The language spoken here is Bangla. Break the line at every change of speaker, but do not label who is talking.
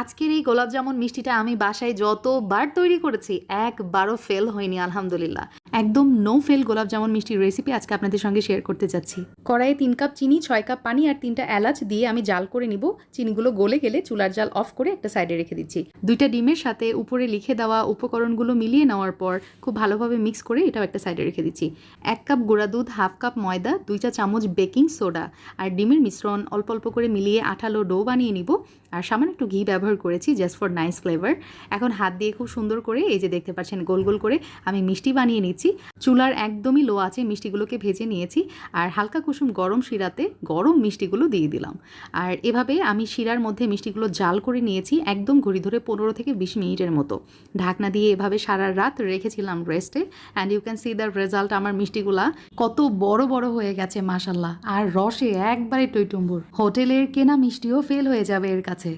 আজকের এই গোলাপ জামুন মিষ্টিটা আমি বাসায় যতবার তৈরি করেছি একবারও ফেল হয়নি আলহামদুলিল্লাহ। একদম নো ফেল গোলাপ জামুন মিষ্টির রেসিপি আজকে আপনাদের সঙ্গে শেয়ার করতে যাচ্ছি। কড়াইয়ে তিন কাপ চিনি, ছয় কাপ পানি আর তিনটা এলাচ দিয়ে আমি জাল করে নিব। চিনিগুলো গলে গেলে চুলার জাল অফ করে একটা সাইডে রেখে দিচ্ছি। দুইটা ডিমের সাথে উপরে লিখে দেওয়া উপকরণগুলো মিলিয়ে নেওয়ার পর খুব ভালোভাবে মিক্স করে এটাও একটা সাইডে রেখে দিচ্ছি। এক কাপ গুঁড়া দুধ হাফ কাপ ময়দা, দুই চা চামচ বেকিং সোডা আর ডিমের মিশ্রণ অল্প অল্প করে মিলিয়ে আঠালো ডো বানিয়ে নিব। আর সামান্য একটু ঘি ব্যবহার করেছি জাস্ট ফর নাইস ফ্লেভার এখন হাত দিয়ে খুব সুন্দর করে এই যে দেখতে পাচ্ছেন গোল গোল করে আমি মিষ্টি বানিয়ে নিচ্ছি। চুলার একদমই লো আছে মিষ্টিগুলোকে ভেজে নিয়েছি আর হালকা কুসুম গরম শিরাতে গরম মিষ্টিগুলো দিয়ে দিলাম। আর এভাবে আমি শিরার মধ্যে মিষ্টিগুলো জাল করে নিয়েছি একদম ঘড়ি ধরে পনেরো থেকে বিশ মিনিটের মতো। ঢাকনা দিয়ে এভাবে সারা রাত রেখেছিলাম রেস্টে and you can see the result আমার মিষ্টিগুলা কত বড় বড় হয়ে গেছে মাসাল্লাহ আর রসে একবারে টইটুম্বুর। হোটেলের কেনা মিষ্টিও ফেল হয়ে যাবে এর কাছে।